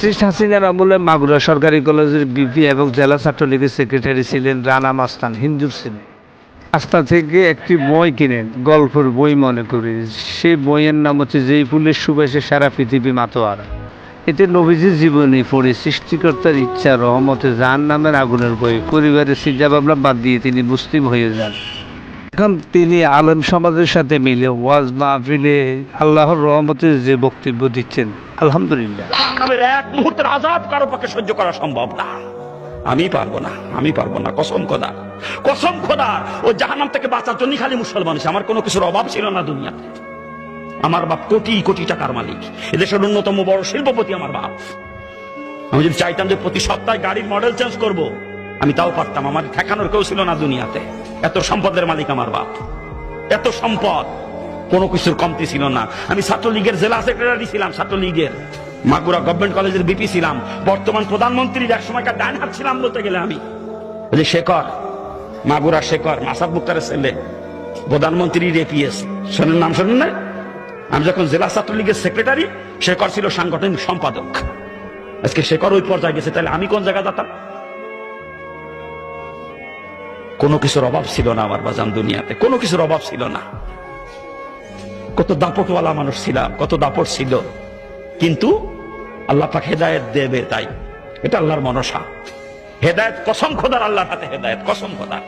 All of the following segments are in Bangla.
ফ্যাসিস্ট হাসিনার আমলে মাগুরা সরকারি কলেজের বিপি এবং জেলা ছাত্রলীগের সেক্রেটারি ছিলেন রানা মাস্তান হিন্দু ছিলেন আস্থা থেকে একটি বই কিনেন, গল্পের বই মনে করি। সেই বইয়ের নাম হচ্ছে যেই ফুলের সুবাসে সারা পৃথিবী মাতোয়ারা। এতে নবীজির জীবনী পড়ে সৃষ্টিকর্তার ইচ্ছা, রহমতে জাহান নামের আগুনের বই পরিবারের চিন্তা ভাবনা বাদ দিয়ে তিনি মুসলিম হয়ে যান। এখন তিনি আলেম সমাজের সাথে মিলে ওয়াজ মাহফিলে আল্লাহর রহমতের যে বক্তব্য দিচ্ছেন, আলহামদুলিল্লাহ। এক মুহূর্তের আজাব কারও পক্ষে সহ্য করা সম্ভব না। আমি পারব না, আমি পারব না, কসম খোদা। কসম খোদা, ও জাহান্নাম থেকে বাঁচার জন্য খালি মুসলমান। আমার কোনো কিছুর অভাব ছিল না দুনিয়াতে। আমার বাপ কোটি কোটি টাকার মালিক, এদেশের অন্যতম বড় শিল্পপতি আমার বাপ। আমি যদি চাইতাম যে প্রতি সপ্তাহে গাড়ির মডেল চেঞ্জ করব, আমি তাও পারতাম আমার ঠেকানোর কেউ ছিল না দুনিয়াতে। এত সম্পদের মালিক আমার বাপ। এত সম্পদ। কোনো কিছুর কমতি ছিল না। আমি ছাত্রলীগের জেলা সেক্রেটারি ছিলাম, ছাত্রলীগের। মাগুরা গভর্নমেন্ট কলেজের বিপি ছিলাম। বর্তমান প্রধানমন্ত্রীর এক সময়কার ডাইন হাত ছিলাম বলতে গেলে আমি। যে শেখর, মাগুরা শেখর, মাসাব মুক্তারের ছেলে। প্রধানমন্ত্রীর এপিএস শোনেন নাম শোনেন না আমি যখন জেলা ছাত্রলীগের সেক্রেটারি, শেখর ছিল সাংগঠনিক সম্পাদক। আজকে শেখর ওই পর্যায়ে গেছে, তাহলে আমি কোন জায়গায় যেতাম? কোনো কিছুর অভাব ছিল না আমার বাজান দুনিয়াতে, কোনো কিছুর অভাব ছিল না। কত দাপটওয়ালা মানুষ ছিলাম, কত দাপট ছিল। কিন্তু আল্লাহ পাক হেদায়ত দেবে তাই। এটা আল্লাহর মনসা। হেদায়ত কসম খোদার, আল্লাহর হাতে হেদায়ত কসম খোদার।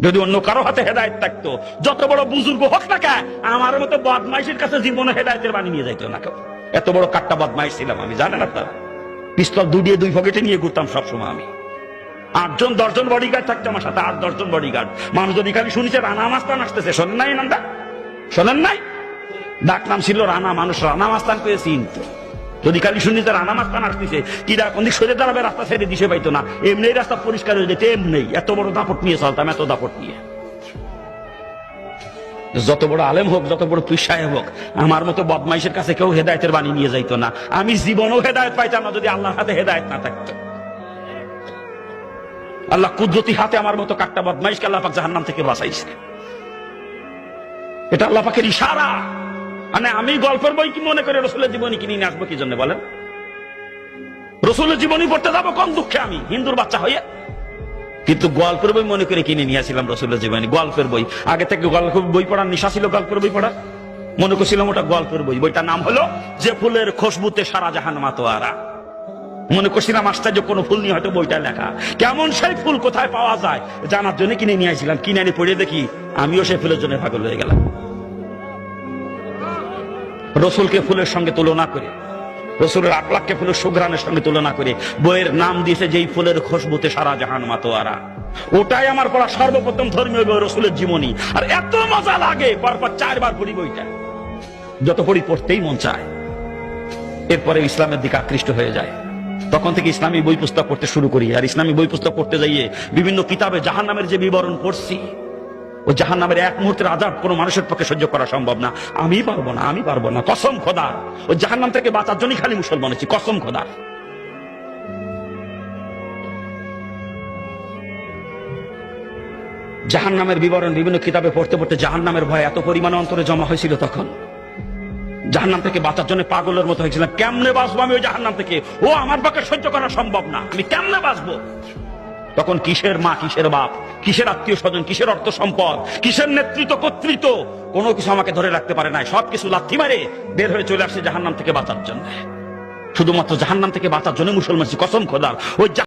যদি অন্য কারও হাতে হেদায়ত থাকতো, যত বড় বুজুর্গ হোক না কে আমার মতো বদমাইশের কাছে জীবনে হেদায়তের বাণী নিয়ে যাইতো না কেউ। এত বড় কাট্টা বদমাইশ ছিলাম আমি, জানেন আপনারা? পিস্তল দুডিয়ে দুই পকেটে নিয়ে ঘুরতাম সবসময় আমি। আটজন, দশজন বডিগার্ড থাকতো আমার সাথে, আট, দশজন বডিগার্ড যদি খালি শুনেছে, রানা মাস্তান আসতেছে। শোনেন নাই নামটা? শোনেন নাই? ডাক নাম ছিল রানা, মানুষ রানা মাস্তান পেয়ে চিনত যদি খালি শুনিতে রানা মাস্তান আসতেছে কিরা কোন দিক সরে দাঁড়াবে, রাস্তা ছেড়ে দিশে পাইতো না। এমনি রাস্তা পরিষ্কার হয়ে যেত, এমনি। এত বড় দাপট নিয়ে চলতাম, এত দাপট নিয়ে। যত বড় আলেম হোক, যত বড় সাহেব হোক, আমার মতো বদমাইশের কাছে কেউ হেদায়তের বাণী নিয়ে যাইতো না। আমি জীবনেও হেদায়ত পাইতাম না যদি আল্লাহর হাতে হেদায়ত না থাকতো। আল্লাহ কুদরতি হাতে আমার মতো কাট্টা বদমাইশকে আল্লাহ পাক জাহান্নাম থেকে বাঁচাইছে। এটা আল্লাহ পাকের ইশারা। মানে আমি গল্পের বই কি মনে করে রসুলের জীবনী কিনে নিয়ে আসব কি জন্য বলেন? রসুলের জীবনী পড়তে যাব কম দুঃখে আমি, হিন্দুর বাচ্চা হয়ে? কিন্তু গল্পের বই মনে করে কিনে নিয়ে আসছিলাম রসুলের জীবনী, গল্পের বই। আগে থেকে গল্পের বই পড়ার নিশা ছিল গল্পের বই পড়া মনে করছিলাম ওটা গল্পের বই। বইটার নাম হলো, যে ফুলের খুশবুতে সারা জাহান মাতোয়ারা। মনে করছিলাম আশ্চর্য, কোনো ফুল নিয়ে হয়তো বইটা লেখা। কেমন সেই ফুল কোথায় পাওয়া যায়? জানার জন্য কিনে নিয়ে আসছিলাম কিনে এনে পড়ে দেখি আমিও সেই ফুলের জন্য পাগল হয়ে গেলাম। রসুলকে ফুলের সঙ্গে তুলনা করে, রসুলের আকলাককে ফুলের সুঘ্রানের সঙ্গে তুলনা করে, বইয়ের নাম দিয়েছে যেই ফুলের খুশবুতে সারা জাহান মাতোয়ারা। ওটাই আমার পড়া সর্বপ্রথম ধর্মীয় বই, রসুলের জীবনী। আর এত মজা লাগে, পরপর চারবার পড়ি বইটা। যত পড়ি পড়তেই মন চায়, এরপরে ইসলামের দিকে আকৃষ্ট হয়ে যায়। তখন থেকে ইসলামী বই পুস্তক পড়তে শুরু করি। আর ইসলামী বই পুস্তক পড়তে যাইয়ে বিভিন্ন কিতাবে জাহান নামের যে বিবরণ পড়ছি, ও জাহান নামের এক মুহূর্তের আজাব কোনো মানুষের পক্ষে সহ্য করা সম্ভব না। আমি পারব না, আমি পারব না। কসম খোদার ও জাহান নাম থেকে বাঁচার জন্যই খালি মুসলমান হচ্ছি কসম খোদার জাহান নামের বিবরণ বিভিন্ন কিতাবে পড়তে পড়তে জাহান নামের ভয় এত পরিমাণে অন্তরে জমা হয়েছিল তখন। জাহান্নাম থেকে বাঁচার জন্য পাগলের মতো হয়েছিলাম। কেমনে বাঁচবো আমি ওই জাহান্নাম থেকে? ও আমার পক্ষে সহ্য করা সম্ভব না। আমি কেমনে বাঁচবো? তখন কিসের মা, কিসের বাপ, কিসের আত্মীয় স্বজন, কিসের অর্থ সম্পদ, কিসের নেতৃত্ব, কর্তৃত্ব? কোনো কিছু আমাকে ধরে রাখতে পারে নাই। সব কিছু লাথি মারে বের হয়ে চলে আসছে জাহান্নাম থেকে বাঁচার জন্য। শুধুমাত্র জাহান্নাম থেকে বাঁচার জন্য মুসলমান কসম খোদার, ওই